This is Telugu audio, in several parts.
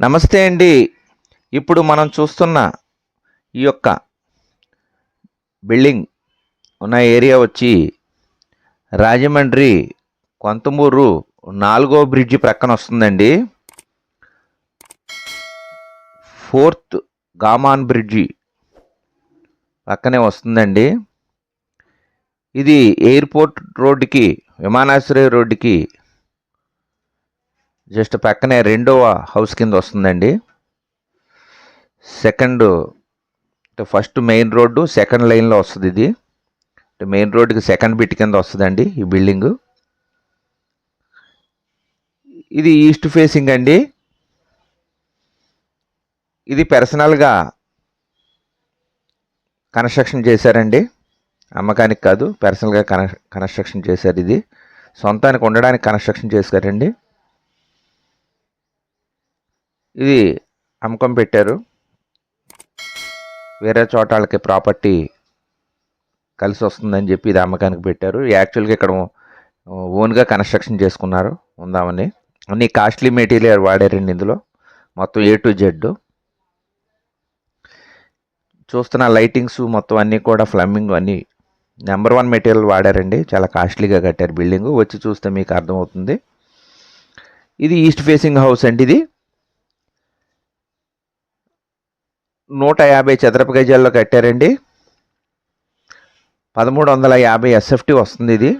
నమస్తే అండి. ఇప్పుడు మనం చూస్తున్న ఈ యొక్క బిల్డింగ్ ఉన్న ఏరియా వచ్చి రాజమండ్రి కొంతమూరు నాలుగో బ్రిడ్జి ప్రక్కన వస్తుందండి. ఫోర్త్ గామాన్ బ్రిడ్జి పక్కనే వస్తుందండి. ఇది ఎయిర్పోర్ట్ రోడ్డుకి విమానాశ్రయ రోడ్డుకి జస్ట్ పక్కనే రెండవ హౌస్ కింద వస్తుందండి. Second first main road second లైన్లో వస్తుంది ఇది. మెయిన్ రోడ్డుకి సెకండ్ బిట్ కింద వస్తుందండి ఈ బిల్డింగ్. ఇది ఈస్ట్ ఫేసింగ్ అండి. ఇది పర్సనల్గా కన్స్ట్రక్షన్ చేశారండి. అమ్మకానికి కాదు పర్సనల్గా కన కన్స్ట్రక్షన్ చేశారు ఇది. సొంతానికి ఉండడానికి కన్స్ట్రక్షన్ చేశారండి ఇది అమ్మకం పెట్టారు. వేరే చోట వాళ్ళకి ప్రాపర్టీ కలిసి వస్తుందని చెప్పి ఇది అమ్మకానికి పెట్టారు. యాక్చువల్గా ఇక్కడ ఓన్గా కన్స్ట్రక్షన్ చేసుకున్నారు ఉందామని. అన్ని కాస్ట్లీ మెటీరియల్ వాడారండి ఇందులో. మొత్తం ఏ టు జెడ్ చూస్తున్న లైటింగ్స్ మొత్తం అన్నీ కూడా ఫ్లమ్మింగ్ అన్నీ నెంబర్ వన్ మెటీరియల్ వాడారండి. చాలా కాస్ట్లీగా కట్టారు బిల్డింగ్. వచ్చి చూస్తే మీకు అర్థమవుతుంది. ఇది ఈస్ట్ ఫేసింగ్ హౌస్ అండి ఇది. నూట యాభై చదరపు గజాల్లో కట్టారండి. పదమూడు వందల యాభై ఎస్ఎఫ్టీ వస్తుంది ఇది.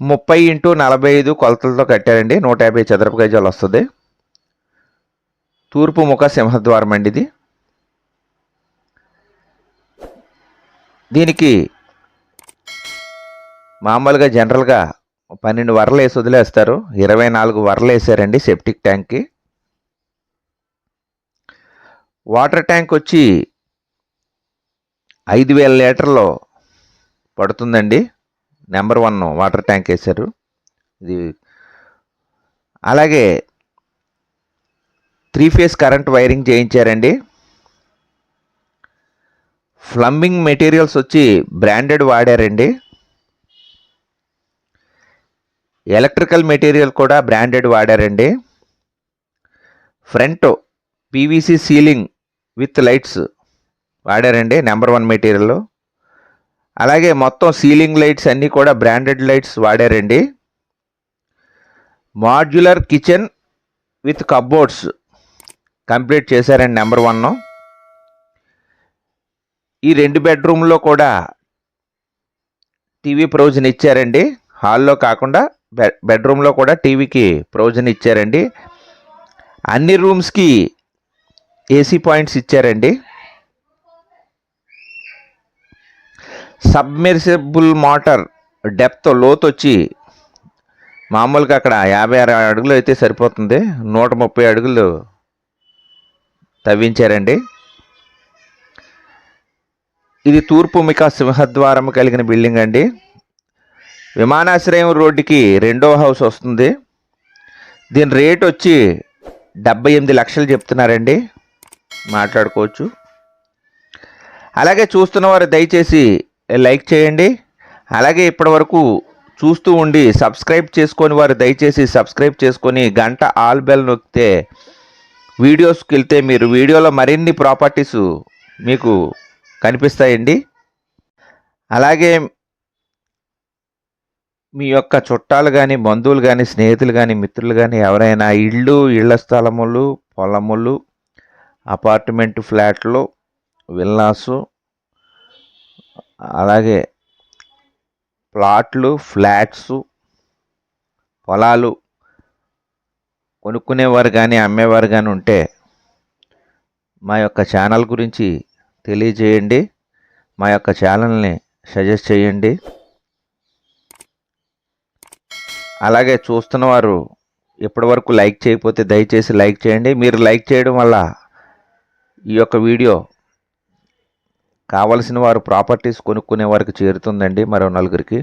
ముప్పై ఇంటూ నలభై ఐదు కొలతలతో కట్టారండి. నూట యాభై చదరపు గజాలు వస్తుంది. తూర్పు ముఖ సింహద్వారం అండి ఇది. దీనికి మామూలుగా జనరల్గా పన్నెండు వరలు వేసి వదిలేస్తారు. ఇరవై నాలుగు వరలు వేసారండి సెప్టిక్ ట్యాంక్కి. వాటర్ ట్యాంక్ వచ్చి ఐదు వేల లీటర్లు పడుతుందండి. నెంబర్ వన్ వాటర్ ట్యాంక్ వేశారు. ఇది అలాగే త్రీ ఫేస్ కరెంట్ వైరింగ్ చేయించారండి. ప్లంబింగ్ మెటీరియల్స్ వచ్చి బ్రాండెడ్ వాడారండి. ఎలక్ట్రికల్ మెటీరియల్ కూడా branded వాడారండి. Front PVC ceiling with lights వాడారండి number one material. అలాగే మొత్తం సీలింగ్ లైట్స్ అన్నీ కూడా branded lights వాడారండి. Modular kitchen with cupboards complete చేశారండి నెంబర్ వన్. ఈ రెండు బెడ్రూమ్లో కూడా టీవీ ప్రొవిజన్ ఇచ్చారండి. హాల్లో కాకుండా బె బెడ్రూమ్లో కూడా టీవీకి ప్రొవిజన్ ఇచ్చారండి. అన్ని రూమ్స్కి ఏసీ పాయింట్స్ ఇచ్చారండి. సబ్మెర్సిబుల్ మోటార్ డెప్త్ లోత్ వచ్చి మామూలుగా అక్కడ యాభై ఆరు అడుగులు అయితే సరిపోతుంది. నూట ముప్పై అడుగులు తవ్వించారండి. ఇది తూర్పు మిక సింహద్వారం కలిగిన బిల్డింగ్ అండి. విమానాశ్రయం రోడ్డుకి రెండో హౌస్ వస్తుంది. దీని రేట్ వచ్చి డెబ్బై ఎనిమిది లక్షలు చెప్తున్నారండి. మాట్లాడుకోవచ్చు. అలాగే చూస్తున్న వారు దయచేసి లైక్ చేయండి. అలాగే ఇప్పటివరకు చూస్తూ ఉండి సబ్స్క్రైబ్ చేసుకొని వారు దయచేసి సబ్స్క్రైబ్ చేసుకొని గంట ఆల్ బెల్ నొక్కితే వీడియోస్కి వెళ్తే మీరు వీడియోలో మరిన్ని ప్రాపర్టీస్ మీకు కనిపిస్తాయండి. అలాగే మీ యొక్క చుట్టాలు కానీ బంధువులు కానీ స్నేహితులు కానీ మిత్రులు కానీ ఎవరైనా ఇళ్ళు ఇళ్ళ స్థలములు పొలములు అపార్ట్మెంట్ ఫ్లాట్లు విల్లాసు అలాగే ప్లాట్లు ఫ్లాట్స్ పొలాలు కొనుక్కునేవారు కానీ అమ్మేవారు కానీ ఉంటే మా యొక్క ఛానల్ గురించి తెలియజేయండి. మా యొక్క ఛానల్ని సజెస్ట్ చేయండి. అలాగే చూస్తున్న వారు ఇప్పటివరకు లైక్ చేయకపోతే దయచేసి లైక్ చేయండి. మీరు లైక్ చేయడం వల్ల ఈ యొక్క వీడియో కావలసిన వారు ప్రాపర్టీస్ కొనుక్కునే వారికి చేరుతుందండి మరో నలుగురికి.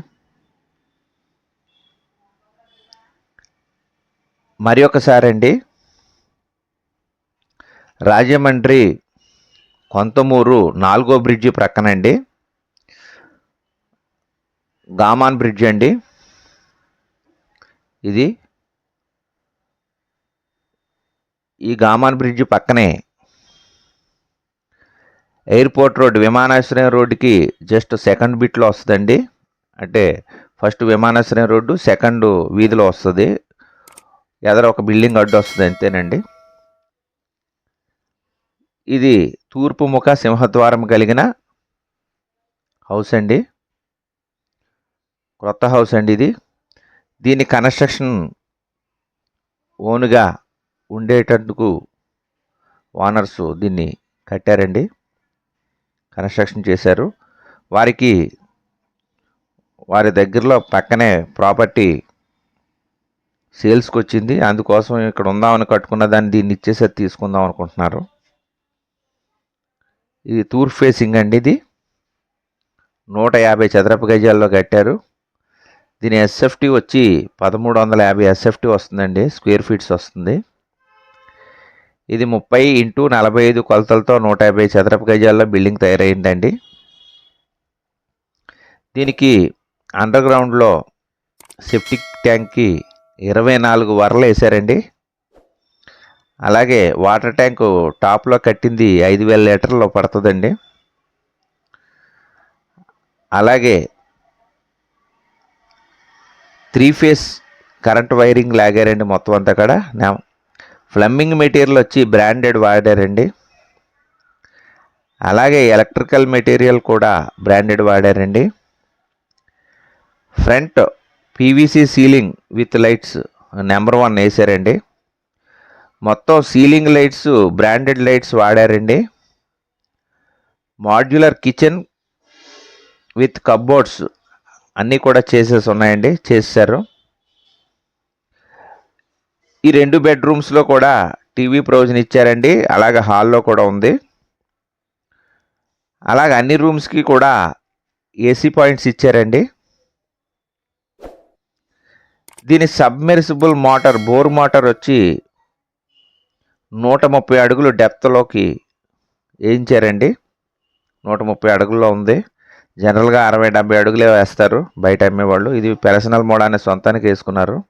మరి ఒకసారి అండి రాజమండ్రి కొంతమూరు నాలుగో బ్రిడ్జి ప్రక్కనండి. గామాన్ బ్రిడ్జ్ అండి. ఇది ఈ గామాన్ బ్రిడ్జ్ పక్కనే ఎయిర్పోర్ట్ రోడ్ విమానాశ్రయం రోడ్డుకి జస్ట్ సెకండ్ బిట్లో వస్తుందండి. అంటే ఫస్ట్ విమానాశ్రయం రోడ్డు సెకండ్ వీధిలో వస్తుంది. ఎదర ఒక బిల్డింగ్ అడ్డు వస్తుంది అంతేనండి. ఇది తూర్పు ముఖ సింహద్వారం కలిగిన హౌస్ అండి. క్రొత్త హౌస్ అండి ఇది. దీని కన్స్ట్రక్షన్ ఓన్గా ఉండేటందుకు ఓనర్స్ దీన్ని కట్టారండి. కన్స్ట్రక్షన్ చేశారు. వారికి వారి దగ్గరలో పక్కనే ప్రాపర్టీ సేల్స్కి వచ్చింది అందుకోసం ఇక్కడ ఉందామని కట్టుకున్న దాన్ని దీన్ని ఇచ్చేసి తీసుకుందాం అనుకుంటున్నారు. ఇది తూర్పు ఫేసింగ్ అండి ఇది. నూట యాభై చదరపు గజాల్లో కట్టారు. దీని ఎస్ఎఫ్టీ వచ్చి పదమూడు వందల యాభై ఎస్ఎఫ్టీ వస్తుందండి స్క్వేర్ ఫీట్స్ వస్తుంది. ఇది ముప్పై ఇంటూ నలభై ఐదు కొలతలతో నూట యాభై చదరపు గజాల్లో బిల్డింగ్ తయారైందండి. దీనికి అండర్ గ్రౌండ్లో సెప్టిక్ ట్యాంక్కి ఇరవై నాలుగు వరలు వేశారండి. అలాగే వాటర్ ట్యాంకు టాప్లో కట్టింది ఐదు వేల లీటర్లు పడుతుందండి. అలాగే త్రీ ఫేస్ కరెంట్ వైరింగ్ లాగారండి మొత్తం అంతా కూడా. నా ఫ్లమ్మింగ్ మెటీరియల్ వచ్చి బ్రాండెడ్ వాడారండి. అలాగే ఎలక్ట్రికల్ మెటీరియల్ కూడా branded వాడారండి. Front PVC ceiling with lights number one వేసారండి. మొత్తం సీలింగ్ లైట్స్ బ్రాండెడ్ లైట్స్ వాడారండి. మాడ్యులర్ కిచెన్ విత్ కబ్బోర్డ్స్ అన్నీ కూడా చేసేసి ఉన్నాయండి చేశారు ఈ రెండు బెడ్రూమ్స్లో కూడా టీవీ ప్రొవిజన్ ఇచ్చారండి అలాగే హాల్లో కూడా ఉంది. అలాగే అన్ని రూమ్స్కి కూడా ఏసీ పాయింట్స్ ఇచ్చారండి. దీని సబ్మెర్సిబుల్ మోటార్ బోర్ మోటార్ వచ్చి నూట ముప్పై అడుగులు డెప్త్లోకి వేయించారండి నూట ముప్పై అడుగుల్లో ఉంది. జనరల్గా అరవై డెబ్బై అడుగులే వేస్తారు బయట అమ్మేవాళ్ళు. ఇది పెర్సనల్ మోడ్ అనే సొంతానికి వేసుకున్నారు.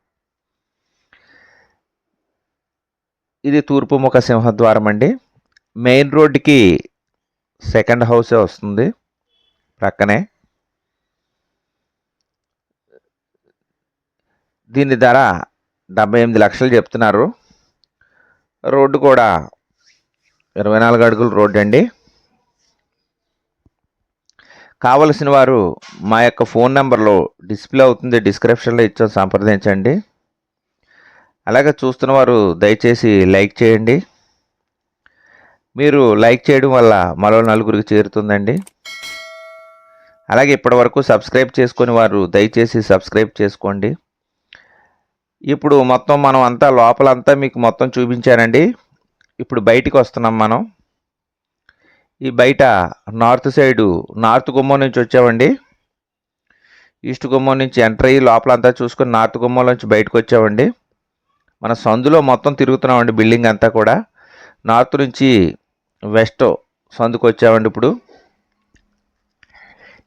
ఇది తూర్పు ముఖ సింహద్వారం అండి. మెయిన్ రోడ్డుకి సెకండ్ హౌసే వస్తుంది ప్రక్కనే. దీని ధర డెబ్బై ఎనిమిది లక్షలు చెప్తున్నారు. రోడ్డు కూడా. ఇరవై నాలుగు అడుగుల రోడ్డు అండి. కావలసిన వారు మా యొక్క ఫోన్ నెంబర్లో డిస్ప్లే అవుతుంది డిస్క్రిప్షన్లో ఇచ్చాం సంప్రదించండి. అలాగే చూస్తున్న వారు దయచేసి లైక్ చేయండి. మీరు లైక్ చేయడం వల్ల మరో నలుగురికి చేరుతుందండి. అలాగే ఇప్పటివరకు సబ్స్క్రైబ్ చేసుకుని వారు దయచేసి సబ్స్క్రైబ్ చేసుకోండి. ఇప్పుడు మొత్తం మనం అంతా లోపలంతా మీకు మొత్తం చూపించానండి. ఇప్పుడు బయటికి వస్తున్నాం మనం. ఈ బయట నార్త్ సైడు నార్త్ గుమ్మం నుంచి వచ్చామండి. ఈస్ట్ గుమ్మం నుంచి ఎంటర్ అయ్యి లోపలంతా చూసుకొని నార్త్ గుమ్మం నుంచి బయటకు వచ్చామండి. మన సందులో మొత్తం తిరుగుతున్నామండి బిల్డింగ్ అంతా కూడా. నార్త్ నుంచి వెస్ట్ సందుకు వచ్చామండి ఇప్పుడు.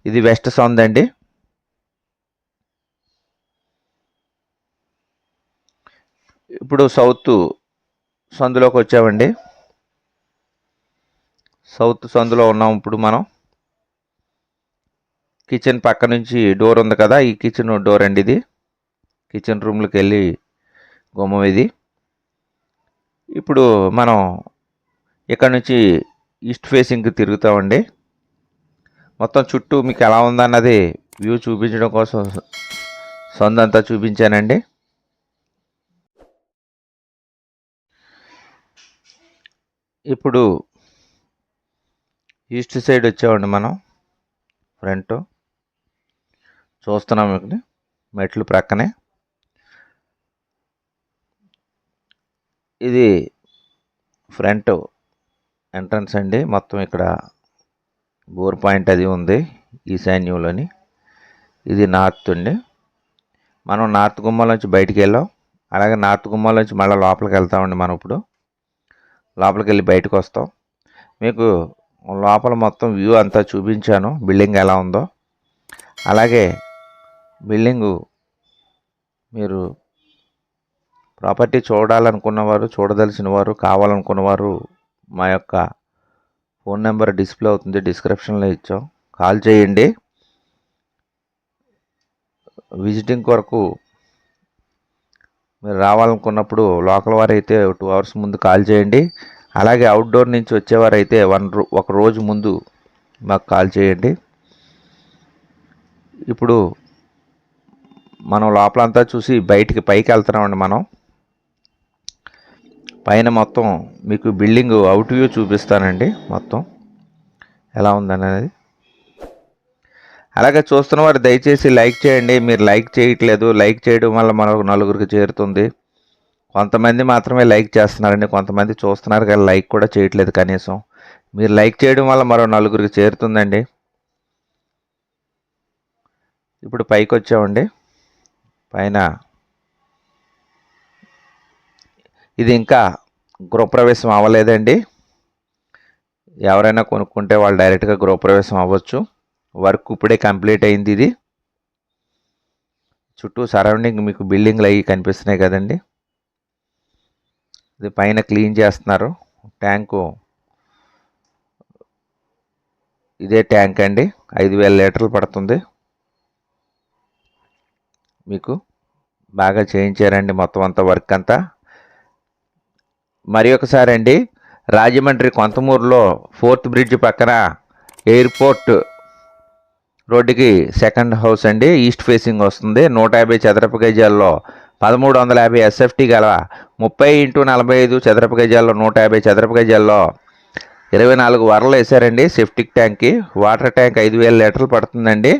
ఇది వెస్ట్ సందు అండి ఇప్పుడు సౌత్ సందులోకి వచ్చామండి. సౌత్ సందులో ఉన్నాం ఇప్పుడు మనం. కిచెన్ పక్క నుంచి డోర్ ఉంది కదా ఈ కిచెన్ డోర్ అండి ఇది. కిచెన్ రూమ్లోకి వెళ్ళి గుమ్మం ఇది. ఇప్పుడు మనం ఇక్కడ నుంచి ఈస్ట్ ఫేసింగ్కి తిరుగుతామండి. మొత్తం చుట్టూ మీకు ఎలా ఉందన్నది వ్యూ చూపించడం కోసం సొంతంతా చూపించానండి. ఇప్పుడు ఈస్ట్ సైడ్ వచ్చామండి మనం ఫ్రంట్ చూస్తున్నాం ఇక్కడ మెట్లు ప్రక్కనే. ఇది ఫ్రంట్ ఎంట్రన్స్ అండి. మొత్తం ఇక్కడ బోర్ పాయింట్ అది ఉంది ఈశాన్యంలోని. ఇది నార్త్ అండి. మనం నార్త్ గుమ్మలోంచి బయటికి వెళ్ళాం. అలాగే నార్త్ గుమ్మలోంచి మళ్ళీ లోపలికి వెళ్తామండి మనం ఇప్పుడు. లోపలికి వెళ్ళి బయటకు వస్తాం మీకు లోపల మొత్తం వ్యూ అంతా చూపించాను. బిల్డింగ్ ఎలా ఉందో. అలాగే బిల్డింగు మీరు ప్రాపర్టీ చూడాలనుకున్నవారు చూడదలసిన వారు కావాలనుకున్నవారు మా యొక్క ఫోన్ నెంబర్ డిస్ప్లే అవుతుంది. డిస్క్రిప్షన్లో ఇచ్చాం. కాల్ చేయండి. విజిటింగ్ కొరకు మీరు రావాలనుకున్నప్పుడు లోకల్ వారు అయితే టూ అవర్స్ ముందు కాల్ చేయండి. అలాగే అవుట్డోర్ నుంచి వచ్చేవారైతే వన్ రో ఒక రోజు ముందు మాకు కాల్ చేయండి. ఇప్పుడు మనం లోపలంతా చూసి బయటికి పైకి వెళ్తున్నామండి మనం. పైన మొత్తం మీకు బిల్డింగ్ అవుట్ వ్యూ చూపిస్తానండి మొత్తం. ఎలా ఉందనేది? అలాగే చూస్తున్న వారు దయచేసి లైక్ చేయండి. మీరు లైక్ చేయట్లేదు. లైక్ చేయడం వల్ల మనకు నలుగురికి చేరుతుంది. కొంతమంది మాత్రమే లైక్ చేస్తున్నారండి. కొంతమంది చూస్తున్నారు కానీ లైక్ కూడా చేయట్లేదు కనీసం. మీరు లైక్ చేయడం వల్ల మరో నలుగురికి చేరుతుందండి. ఇప్పుడు పైకి వచ్చామండి. పైన ఇది ఇంకా గృహప్రవేశం అవ్వలేదండి. ఎవరైనా కొనుక్కుంటే వాళ్ళు డైరెక్ట్గా గృహప్రవేశం అవ్వచ్చు. వర్క్ ఇప్పుడే కంప్లీట్ అయింది ఇది. చుట్టూ సరౌండింగ్ మీకు బిల్డింగ్లు అవి కనిపిస్తున్నాయి కదండి. ఇది పైన క్లీన్ చేస్తున్నారు. ట్యాంకు ఇదే ట్యాంక్ అండి. ఐదు వేల లీటర్లు పడుతుంది. మీకు బాగా చేయించారండి మొత్తం అంతా వర్క్ అంతా. మరి ఒకసారి అండి రాజమండ్రి కొంతమూరులో ఫోర్త్ బ్రిడ్జ్ పక్కన ఎయిర్పోర్ట్ రోడ్డుకి సెకండ్ హౌస్ అండి ఈస్ట్ ఫేసింగ్ వస్తుంది. నూట యాభై చదరపు గజాల్లో పదమూడు వందల యాభై ఎస్ఎఫ్టీ గల ముప్పై ఇంటూ నలభై ఐదు చదరపు గజాల్లో నూట యాభై చదరపు గజాల్లో ఇరవై నాలుగు వరలు వేశారండి సెఫ్టిక్ ట్యాంక్కి. వాటర్ ట్యాంక్ ఐదు వేల లీటర్లు పడుతుందండి.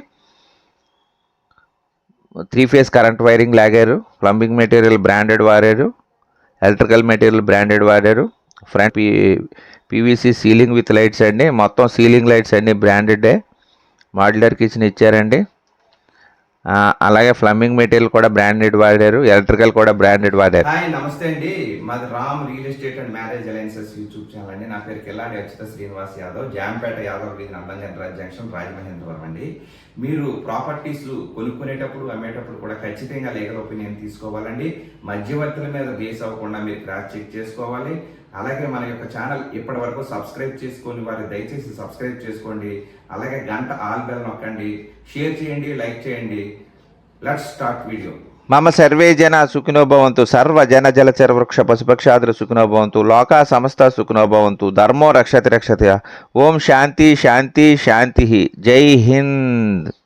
త్రీ ఫేస్ కరెంట్ వైరింగ్ లాగారు ప్లంబింగ్ మెటీరియల్ బ్రాండెడ్ వాడారు ఎలక్ట్రికల్ మెటీరియల్ బ్రాండెడ్ వాడారు front P PVC ceiling with lights అండి. మొత్తం సీలింగ్ లైట్స్ అన్ని బ్రాండెడే మాడ్యులర్ కిచెన్ ఇచ్చారండి. అలాగే ఫ్లమ్మింగ్ మెటీరియల్ కూడా బ్రాండెడ్ వాడారు. ఎలక్ట్రికల్ కూడా బ్రాండెడ్ వాడారు. హాయ్ నమస్తే అండి. మాది Ram real estate and marriage alliances YouTube channel అండి. నా పేరు కిల్లాడి అచ్యుత శ్రీనివాస్ యాదవ్. జాంపేట యాదవ్ వీధి నందంగన్ జంక్షన్ రాజమహేంద్రవరం అండి. మీరు ప్రాపర్టీస్ కొనుక్కునేటప్పుడు అమ్మేటప్పుడు కూడా ఖచ్చితంగా లీగల్ ఒపీనియన్ తీసుకోవాలండి. మధ్యవర్తుల మీద బేస్ అవ్వకుండా మీరు క్రాస్ చెక్ చేసుకోవాలి. అలాగే మన యొక్క ఛానల్ ఇప్పటి వరకు సబ్స్క్రైబ్ చేసుకొని వారు దయచేసి సబ్స్క్రైబ్ చేసుకోండి. అలాగే గంట ఆల్ బెల్ నొక్కండి. షేర్ చేయండి లైక్ చేయండి. లెట్స్ స్టార్ట్ వీడియో మమ సర్వే జన సుఖినోభవంతు సర్వ జన జలచర వృక్ష పశుపక్షాదులు సుఖినోభవంతు లోకా సమస్త సుఖినోభవంతు. ధర్మో రక్షతి రక్షత ఓం శాంతి శాంతి శాంతి. జై హింద్.